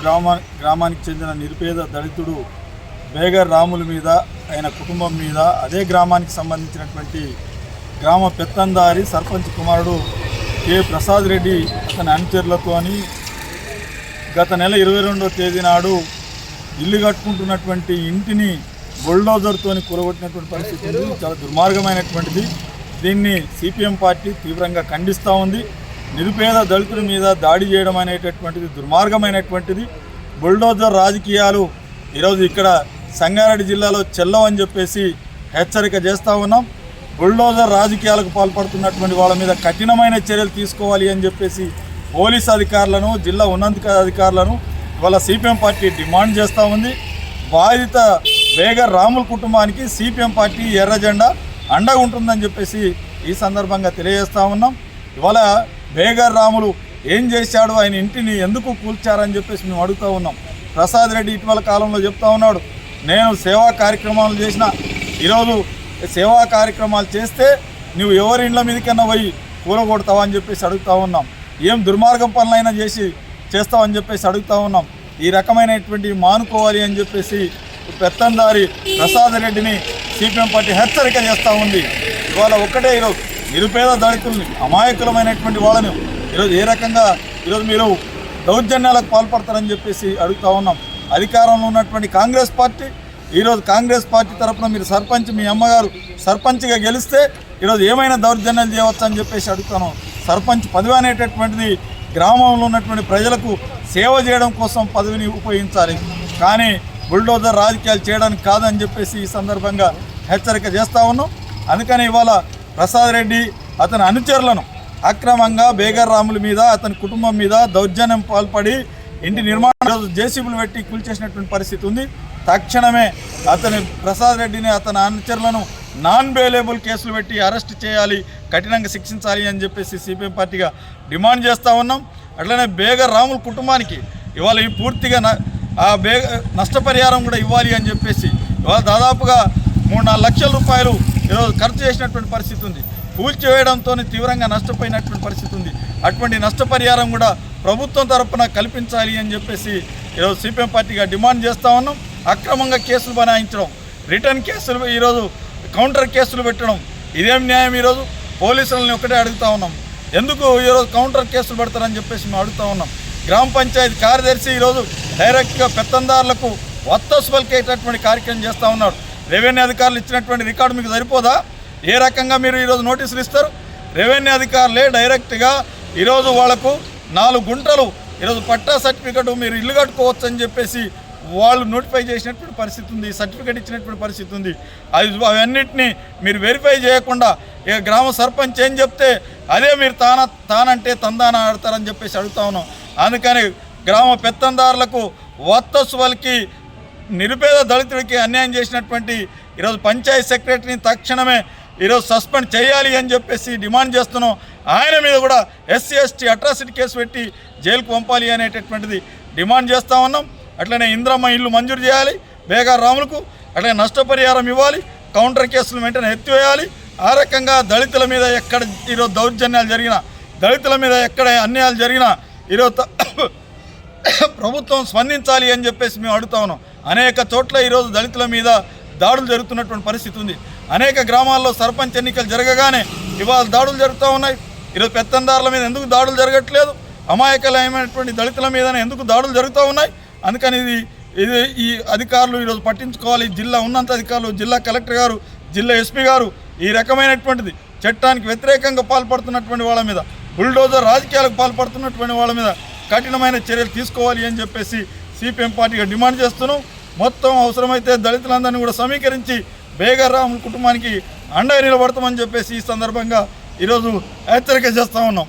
గ్రామా గ్రామానికి చెందిన నిరుపేద దళితుడు బేగర్ రాముల మీద ఆయన కుటుంబం మీద అదే గ్రామానికి సంబంధించినటువంటి గ్రామ పెత్తందారి సర్పంచ్ కుమారుడు కె. ప్రసాద్ రెడ్డి అతని అనుచరులతోని గత నెల ఇరవై రెండవ తేదీ నాడు ఇల్లు కట్టుకుంటున్నటువంటి ఇంటిని బుల్డోజర్తోని కూలగొట్టినటువంటి పరిస్థితి ఉంది. చాలా దుర్మార్గమైనటువంటిది. దీన్ని సిపిఎం పార్టీ తీవ్రంగా ఖండిస్తూ ఉంది. నిరుపేద దళితుల మీద దాడి చేయడం అనేటటువంటిది దుర్మార్గమైనటువంటిది. బుల్డోజర్ రాజకీయాలు ఈరోజు ఇక్కడ సంగారెడ్డి జిల్లాలో చెల్లవని చెప్పేసి హెచ్చరిక చేస్తూ ఉన్నాం. బుల్డోజర్ రాజకీయాలకు పాల్పడుతున్నటువంటి వాళ్ళ మీద కఠినమైన చర్యలు తీసుకోవాలి అని చెప్పేసి పోలీస్ అధికారులను జిల్లా ఉన్నత అధికారులను ఇవాళ సిపిఎం పార్టీ డిమాండ్ చేస్తూ ఉంది. బాధిత బేగర్ రాముల కుటుంబానికి సిపిఎం పార్టీ ఎర్ర జెండా అండగా ఉంటుందని చెప్పేసి ఈ సందర్భంగా తెలియజేస్తూ ఉన్నాం. ఇవాళ బేగర్ రాములు ఏం చేశాడు? ఆయన ఇంటిని ఎందుకు కూల్చారని చెప్పేసి మేము అడుగుతూ ఉన్నాం. ప్రసాద్ రెడ్డి ఇటీవల కాలంలో చెప్తా ఉన్నాడు నేను సేవా కార్యక్రమాలు చేసిన ఈరోజు సేవా కార్యక్రమాలు చేస్తే నువ్వు ఎవరి ఇండ్ల మీదకన్నా పోయి కూలగొడతావా? అని చెప్పేసి అడుగుతూ ఉన్నాం. ఏం దుర్మార్గం పనులైనా చేసి చేస్తావని చెప్పేసి అడుగుతా ఉన్నాం. ఈ రకమైనటువంటి మానుకోవాలి అని చెప్పేసి పెత్తందారి ప్రసాద్ రెడ్డిని సిపిఎం పార్టీ హెచ్చరిక చేస్తూ ఉంది. ఇవాళ ఒక్కటే ఈరోజు నిరుపేద దళితుల్ని అమాయకులమైనటువంటి వాళ్ళని ఈరోజు ఏ రకంగా ఈరోజు మీరు దౌర్జన్యాలకు పాల్పడతారని చెప్పేసి అడుగుతా ఉన్నాం. అధికారంలో ఉన్నటువంటి కాంగ్రెస్ పార్టీ ఈరోజు కాంగ్రెస్ పార్టీ తరఫున మీరు సర్పంచ్ మీ అమ్మగారు సర్పంచ్గా గెలిస్తే ఈరోజు ఏమైనా దౌర్జన్యాలు చేయవచ్చు అని చెప్పేసి అడుగుతాను. సర్పంచ్ పదవి అనేటటువంటిది గ్రామంలో ఉన్నటువంటి ప్రజలకు సేవ చేయడం కోసం పదవిని ఉపయోగించాలి. కానీ బుల్డోజర్ రాజకీయాలు చేయడానికి కాదని చెప్పేసి ఈ సందర్భంగా హెచ్చరిక చేస్తా ఉన్నాం. అందుకని ఇవాళ ప్రసాద్ రెడ్డి అతని అనుచరులను అక్రమంగా బేగర్ రాముల మీద అతని కుటుంబం మీద దౌర్జన్యం పాల్పడి ఇంటి నిర్మాణం జేసీబులు పెట్టి కూల్చేసినటువంటి పరిస్థితి ఉంది. తక్షణమే అతని ప్రసాద్ రెడ్డిని అతని అనుచరులను నాన్ బెయిలేబుల్ కేసులు పెట్టి అరెస్ట్ చేయాలి కఠినంగా శిక్షించాలి అని చెప్పేసి సిపిఎం పార్టీగా డిమాండ్ చేస్తూ ఉన్నాం. అట్లనే బేగర్ రాముల కుటుంబానికి ఇవాళ ఈ పూర్తిగా ఆ బేగ నష్టపరిహారం కూడా ఇవ్వాలి అని చెప్పేసి ఇవాళ దాదాపుగా మూడు నాలుగు లక్షల రూపాయలు ఈరోజు ఖర్చు చేసినటువంటి పరిస్థితి ఉంది. కూల్చివేయడంతో తీవ్రంగా నష్టపోయినటువంటి పరిస్థితి ఉంది. అటువంటి నష్టపరిహారం కూడా ప్రభుత్వం తరఫున కల్పించాలి అని చెప్పేసి ఈరోజు సిపిఎం పార్టీగా డిమాండ్ చేస్తూ ఉన్నాం. అక్రమంగా కేసులు బనాయించడం రిటర్న్ కేసులు ఈరోజు కౌంటర్ కేసులు పెట్టడం ఇదేం న్యాయం ఈరోజు? పోలీసులని ఒకటే అడుగుతా ఉన్నాం. ఎందుకు ఈరోజు కౌంటర్ కేసులు పెడతారని చెప్పేసి మేము అడుగుతా ఉన్నాం. గ్రామ పంచాయతీ కార్యదర్శి ఈరోజు డైరెక్ట్గా పెత్తందారులకు వత్తస్ పలికేటటువంటి కార్యక్రమం చేస్తూ ఉన్నాడు. రెవెన్యూ అధికారులు ఇచ్చినటువంటి రికార్డు మీకు సరిపోదా? ఏ రకంగా మీరు ఈరోజు నోటీసులు ఇస్తారు? రెవెన్యూ అధికారులే డైరెక్ట్గా ఈరోజు వాళ్ళకు నాలుగు గుంటలు ఈరోజు పట్టా సర్టిఫికెట్ మీరు ఇల్లు కట్టుకోవచ్చు అని చెప్పేసి వాళ్ళు నోటిఫై చేసినటువంటి పరిస్థితి ఉంది సర్టిఫికేట్ ఇచ్చినటువంటి పరిస్థితి ఉంది. అది అవన్నిటిని మీరు వెరిఫై చేయకుండా ఇక గ్రామ సర్పంచ్ ఏం చెప్తే అదే మీరు తాన తానంటే తందాన ఆడతారని చెప్పేసి అడుగుతా ఉన్నాం. అందుకని గ్రామ పెత్తందారులకు వత్తసు వాళ్ళకి నిరుపేద దళితుడికి అన్యాయం చేసినటువంటి ఈరోజు పంచాయత్ సెక్రటరీని తక్షణమే ఈరోజు సస్పెండ్ చేయాలి అని చెప్పేసి డిమాండ్ చేస్తున్నాం. ఆయన మీద కూడా ఎస్సీ ఎస్టీ అట్రాసిటీ కేసు పెట్టి జైలుకు పంపాలి అనేటటువంటిది డిమాండ్ చేస్తూ ఉన్నాం. అట్లనే ఇంద్రమ్మ ఇల్లు మంజూరు చేయాలి బేగా రాములకు అట్లనే నష్టపరిహారం ఇవ్వాలి కౌంటర్ కేసులు వెంటనే ఎత్తివేయాలి. ఆ రకంగా దళితుల మీద ఎక్కడ ఈరోజు దౌర్జన్యాలు జరిగినా దళితుల మీద ఎక్కడ అన్యాయాలు జరిగినా ఈరోజు ప్రభుత్వం స్పందించాలి అని చెప్పేసి మేము అడుగుతా ఉన్నాం. అనేక చోట్ల ఈరోజు దళితుల మీద దాడులు జరుగుతున్నటువంటి పరిస్థితి ఉంది. అనేక గ్రామాల్లో సర్పంచ్ ఎన్నికలు జరగగానే ఇవాళ దాడులు జరుగుతూ ఉన్నాయి. ఈరోజు పెత్తందారుల మీద ఎందుకు దాడులు జరగట్లేదు? అమాయకలమైనటువంటి దళితుల మీదనే ఎందుకు దాడులు జరుగుతూ ఉన్నాయి? అందుకని ఇది ఇది ఈ అధికారులు ఈరోజు పట్టించుకోవాలి. జిల్లా ఉన్నంత అధికారులు జిల్లా కలెక్టర్ గారు జిల్లా ఎస్పీ గారు ఈ రకమైనటువంటిది చట్టానికి వ్యతిరేకంగా పాల్పడుతున్నటువంటి వాళ్ళ మీద బుల్డోజర్ రాజకీయాలకు పాల్పడుతున్నటువంటి వాళ్ళ మీద కఠినమైన చర్యలు తీసుకోవాలి అని చెప్పేసి సిపిఎం పార్టీగా డిమాండ్ చేస్తున్నాం. మొత్తం అవసరమైతే దళితులందరినీ కూడా సమీకరించి బేగర్రాముల కుటుంబానికి అండగా నిలబడతామని చెప్పేసి ఈ సందర్భంగా ఈరోజు హెచ్చరిక చేస్తూ ఉన్నాం.